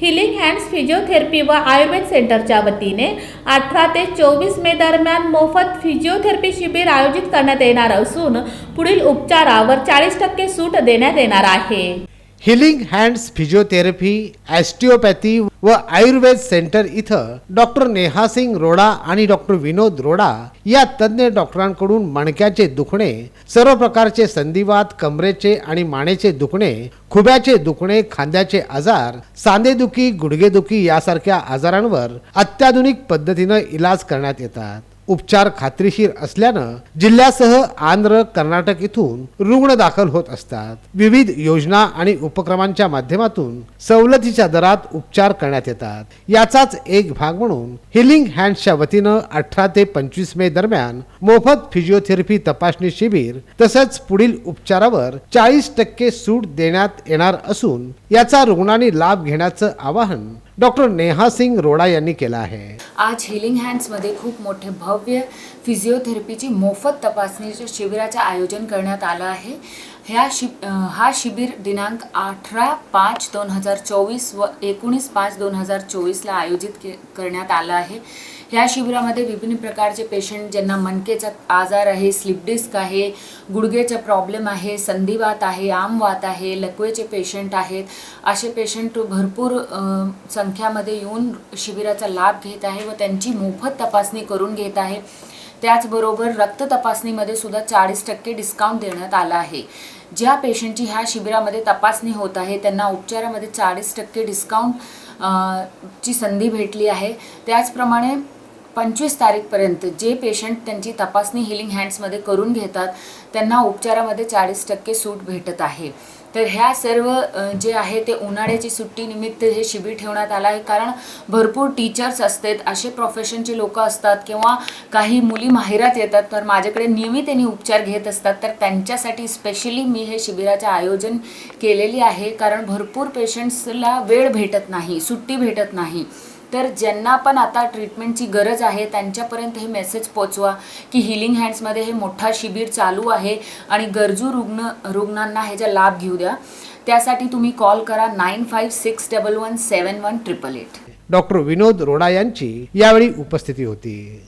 Healing hands physiotherapy व आयुर्वेद सेंटरच्या वतीने अठरा ते चोवीस मे दरम्यान मोफत फिजिओथेरपी शिबिर आयोजित करण्यात येणार असून पुढील उपचारावर चाळीस टक्के सूट देण्यात येणार आहे. हिलिंग हँड्स फिजिओथेरपी ॲस्टिओपॅथी व आयुर्वेद सेंटर इथं डॉक्टर नेहा सिंग रोडा आणि डॉक्टर विनोद रोडा या तज्ज्ञ डॉक्टरांकडून मणक्याचे दुखणे सर्व प्रकारचे संधिवात कमरेचे आणि मानेचे दुखणे खुब्याचे दुखणे खांद्याचे आजार सांधेदुखी गुडघेदुखी यासारख्या आजारांवर अत्याधुनिक पद्धतीनं इलाज करण्यात येतात. उपचार खात्रीशीर असल्यानं जिल्ह्यासह आंध्र कर्नाटक इथून रुग्ण दाखल होत असतात. विविध योजना आणि उपक्रमांच्या माध्यमातून सवलतीच्या दरात उपचार करण्यात येतात. याचाच एक भाग म्हणून हिलिंग हँडच्या वतीनं अठरा ते पंचवीस मे दरम्यान मोफत फिजिओथेरपी तपासणी शिबिर तसंच पुढील उपचारावर चाळीस टक्के सूट देण्यात येणार असून याचा रुग्णांनी लाभ घेण्याचं आवाहन डॉक्टर नेहा सिंग रोडा यांनी केलं आहे. आज हिलिंग हँड्समध्ये खूप मोठे भव्य फिजिओथेरपीची मोफत तपासणीच्या शिबिराचे आयोजन करण्यात आलं आहे. ह्या शिब हा शिबिर दिनांक अठरा पाच दोन हजार चोवीस व एकोणीस पाच दोन हजार चोवीसला आयोजित के करण्यात आलं आहे. ह्या शिबिरामध्ये विभिन्न प्रकारचे पेशंट ज्यांना मनकेचा आजार आहे स्लिप डिस्क आहे गुडघेचा प्रॉब्लेम आहे संधिवात आहे आमवात आहे लकवेचे पेशंट आहेत. असे पेशंट भरपूर संख्यामध्ये येऊन शिबिराचा लाभ घेत आहे व त्यांची मोफत तपासणी करून घेत आहे. त्याचबरोबर रक्त तपासणीमध्ये सुद्धा चाळीस टक्के डिस्काउंट देण्यात आला आहे. ज्या पेशंटची ह्या शिबिरामध्ये तपासणी होत आहे त्यांना उपचारामध्ये चाळीस टक्के डिस्काउंट ची संधी भेटली आहे. त्याचप्रमाणे पंचवीस तारीखपर्यंत जे पेशंट त्यांची तपासणी हिलिंग हँड्समध्ये करून घेतात त्यांना उपचारामध्ये चाळीस टक्के सूट भेटत आहे. तर ह्या सर्व जे आहे ते उन्हाळ्याची सुट्टीनिमित्त हे शिबिर ठेवण्यात आलं आहे. कारण भरपूर टीचर्स असतात असे प्रोफेशनचे लोक असतात किंवा काही मुली माहिरात येतात तर माझ्याकडे नियमित त्यांनी उपचार घेत असतात. तर त्यांच्यासाठी स्पेशली मी हे शिबिराचे आयोजन केलेली आहे. कारण भरपूर पेशंट्सला वेळ भेटत नाही सुट्टी भेटत नाही. तर ज्यांना पण आता ट्रीटमेंटची गरज आहे त्यांच्यापर्यंत हे मेसेज पोचवा की हिलिंग हँड्समध्ये हे मोठा शिबिर चालू आहे आणि गरजू रुग्ण रुग्णांना ह्याचा लाभ घेऊ द्या त्यासाठी तुम्ही कॉल करा nine five six double one seven one triple eight doctor Vinod Roda यांची यावेळी उपस्थिती होती.